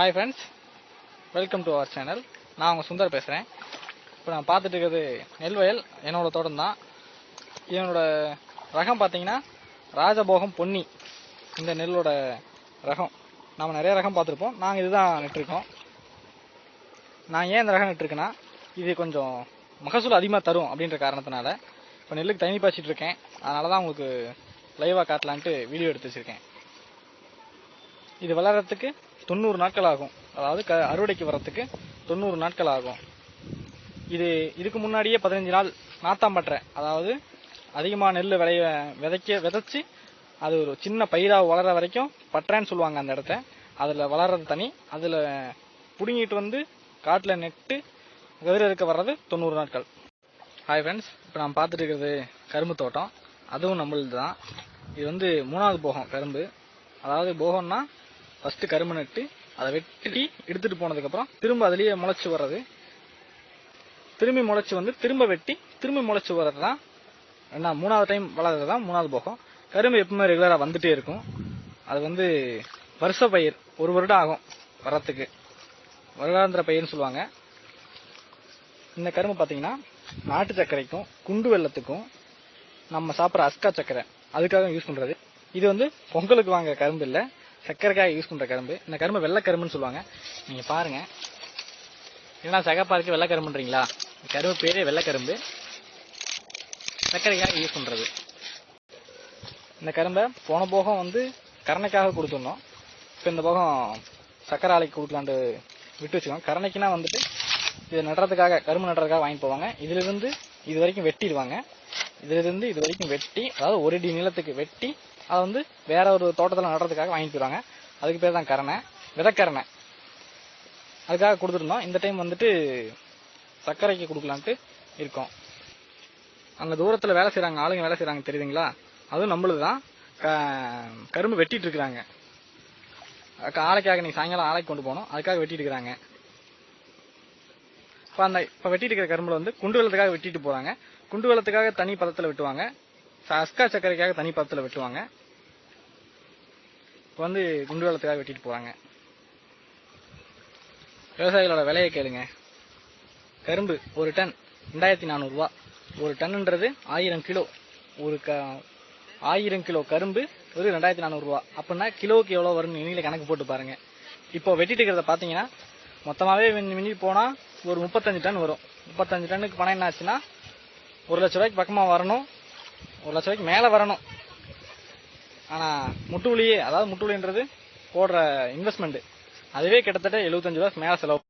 Hi friends welcome to our channel நான் உங்கள் சுந்தர் பேசுகிறேன் இப்போ நான் பார்த்துட்டு இருக்கிறது நெல் வயல் என்னோடய தோட்டம் தான். என்னோட ரகம் பார்த்தீங்கன்னா ராஜபோகம் பொன்னி. இந்த நெல்லோட ரகம். நாம் நிறைய ரகம் பார்த்துருப்போம். நாங்கள் இதுதான் நட்டுருக்கோம். நான் ஏன் இந்த ரகம் நட்டுருக்கேன்னா இது கொஞ்சம் மகசூல் அதிகமாக தரும் அப்படின்ற காரணத்தினால. இப்போ நெல்லுக்கு தண்ணி பாய்ச்சிட்டு இருக்கேன். அதனால தான் உங்களுக்கு லைவாக காட்டலான்ட்டு வீடியோ எடுத்து வச்சுருக்கேன். இது வளர்கிறதுக்கு தொண்ணூறு நாட்கள் ஆகும். அதாவது க அறுவடைக்கு வரத்துக்கு தொண்ணூறு நாட்கள் ஆகும். இது இதுக்கு முன்னாடியே பதினஞ்சு நாள் நாத்தாம்பற்றை அதாவது அதிகமாக நெல் விளைய விதைக்க விதைச்சி அது ஒரு சின்ன பயிராக வளர வரைக்கும் பற்றைன்னு சொல்லுவாங்க அந்த இடத்த. அதில் வளர்றது தனி. அதில் பிடுங்கிட்டு வந்து காட்டில் நெட்டு கதிர் இருக்க வர்றது தொண்ணூறு நாட்கள். ஹாய் ஃப்ரெண்ட்ஸ் இப்போ நான் பார்த்துட்டு இருக்கிறது கரும்பு தோட்டம். அதுவும் நம்மளது தான் இது வந்து மூணாவது போகம் கரும்பு. அதாவது போகம்னா ஃபர்ஸ்ட் கரும்பு நட்டு அதை வெட்டி எடுத்துட்டு போனதுக்கப்புறம் திரும்ப அதுலேயே முளைச்சி வர்றது. திரும்பி முளைச்சி வந்து திரும்ப வெட்டி திரும்பி முளைச்சி வர்றது தான் என்ன மூணாவது டைம் வளர்றது தான் மூணாவது போகம். கரும்பு எப்பவுமே ரெகுலராக வந்துட்டே இருக்கும். அது வந்து வருஷ பயிர் ஒரு வருடம் ஆகும் வரத்துக்கு வருடாந்திர பயிர்னு சொல்லுவாங்க. இந்த கரும்பு பார்த்தீங்கன்னா நாட்டு சர்க்கரைக்கும் குண்டு வெள்ளத்துக்கும் நம்ம சாப்பிட்ற அஸ்கா சர்க்கரை அதுக்காக யூஸ் பண்ணுறது இது வந்து பொங்கலுக்கு வாங்க கரும்பு இல்லை. சர்க்கரைக்காக யூஸ் பண்ணுற கரும்பு. இந்த கரும்பு வெள்ளை கரும்புன்னு சொல்லுவாங்க. நீங்கள் பாருங்கள் ஏன்னா சகப்பா இருக்கு வெள்ளை கரும்புன்றீங்களா? கரும்பு பேரே வெள்ளை கரும்பு. சர்க்கரைக்காக யூஸ் பண்ணுறது இந்த கரும்பை போன போகம் வந்து கரணைக்காக கொடுத்துருந்தோம் இப்போ இந்த போகம் சக்கரை ஆலைக்கு கொடுக்கலான்ட்டு விட்டு வச்சுக்கோங்க. கரணைக்குனா வந்துட்டு இது நடுறதுக்காக கரும்பு நடுறதுக்காக வாங்கி போவாங்க. இதுலேருந்து இது வரைக்கும் வெட்டிடுவாங்க. இதுலேருந்து இது வரைக்கும் வெட்டி அதாவது ஒரு அடி நிலத்துக்கு வெட்டி அதை வந்து வேற ஒரு தோட்டத்தில் நடுறதுக்காக வாங்கிட்டு போயிடுவாங்க அதுக்கு பேர் தான் கரணை. விதக்கரணை. அதுக்காக கொடுத்துருந்தோம். இந்த டைம் வந்துட்டு சர்க்கரைக்கு கொடுக்கலான்ட்டு இருக்கோம். அங்கே தூரத்தில் வேலை செய்கிறாங்க ஆளுங்க வேலை செய்கிறாங்க தெரியுதுங்களா? அதுவும் நம்மளுது தான். கரும்பு வெட்டிட்டு இருக்கிறாங்க. ஆலைக்காக நீ சாயங்காலம் ஆலைக்கு கொண்டு போகணும். அதுக்காக வெட்டிட்டு இருக்கிறாங்க. இப்போ அந்த இப்போ வெட்டிட்டு இருக்கிற கரும்புல வந்து குண்டு வெள்ளத்துக்காக வெட்டிட்டு போகிறாங்க குண்டு வெள்ளத்துக்காக தனி பதத்தில் வெட்டுவாங்க. அஸ்கா சர்க்கரைக்காக தனி பதத்தில் வெட்டுவாங்க. வந்து குண்டு வெள்ளத்துக்காக வெட்டிட்டு போகிறாங்க விவசாயிகளோட விலையை கேளுங்க. கரும்பு ஒரு டன் ரெண்டாயிரத்தி நானூறுரூவா ஒரு டன்னுன்றது ஆயிரம் கிலோ. ஒரு க ஆயிரம் கிலோ கரும்பு ஒரு ரெண்டாயிரத்தி நானூறுரூவா அப்படின்னா கிலோவுக்கு எவ்வளோ வரும்னு நீங்களே கணக்கு போட்டு பாருங்கள் இப்போ வெட்டிட்டு இருக்கிறத பார்த்தீங்கன்னா மொத்தமாகவே மிஞ்சி மிஞ்சி போனால் ஒரு முப்பத்தஞ்சு டன் வரும். முப்பத்தஞ்சு டன்னுக்கு பணம் என்ன ஆச்சுன்னா ஒரு லட்ச ரூபாய்க்கு பக்கமாக வரணும். ஒரு லட்ச ரூபாய்க்கு மேலே வரணும். ஆனால் முட்டுவலியே அதாவது முட்டுவலின்றது போடுற இன்வெஸ்ட்மெண்ட் அதுவே கிட்டத்தட்ட எழுபத்தஞ்சு ரூபா மேலே செலவு